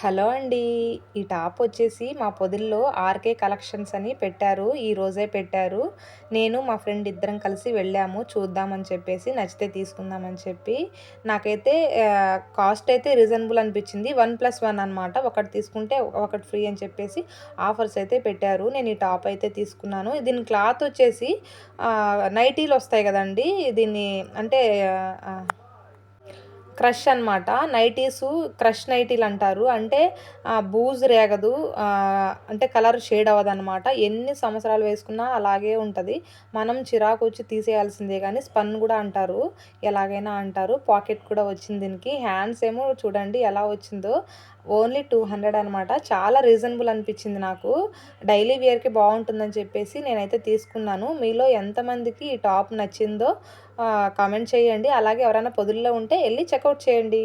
Hello అండి. ఈ top వచ్చేసి మా పొదిల్లో ఆర్కే కలెక్షన్స్ అని పెట్టారు. ఈ రోజే పెట్టారు. నేను మా ఫ్రెండ్ ఇద్దరం కలిసి వెళ్ళాము. చూద్దామని చెప్పేసి నచ్చితే తీసుకుందామని చెప్పి. నాకైతే కాస్ట్ అయితే రీజనబుల్ అనిపించింది. వన్ ప్లస్ వన్ అనమాట ఒకటి తీసుకుంటే ఒకటి ఫ్రీ అని చెప్పేసి ఆఫర్స్ అయితే పెట్టారు. నేను ఈ టాప్ అయితే తీసుకున్నాను. దీని క్లాత్ వచ్చేసి నైటీలు వస్తాయి కదండి. దీన్ని అంటే క్రష్ అనమాట నైటీసు క్రష్ నైటీలు అంటారు. అంటే బూజ్ రేగదు. అంటే కలర్ షేడ్ అవ్వదు అనమాట ఎన్ని సంవత్సరాలు వేసుకున్నా అలాగే ఉంటుంది. మనం చిరాకు వచ్చి తీసేయాల్సిందే కానీ స్పన్ కూడా అంటారు. ఎలాగైనా అంటారు. పాకెట్ కూడా వచ్చింది దీనికి. హ్యాండ్స్ ఏమో చూడండి ఎలా వచ్చిందో. ఓన్లీ టూ హండ్రెడ్ అనమాట చాలా రీజనబుల్ అనిపించింది నాకు. డైలీ వేర్కి బాగుంటుందని చెప్పేసి నేనైతే తీసుకున్నాను. మీలో ఎంతమందికి ఈ టాప్ నచ్చిందో కామెంట్ చేయండి. అలాగే ఎవరైనా పొదుల్లో ఉంటే వెళ్ళి చెక్అవుట్ చేయండి.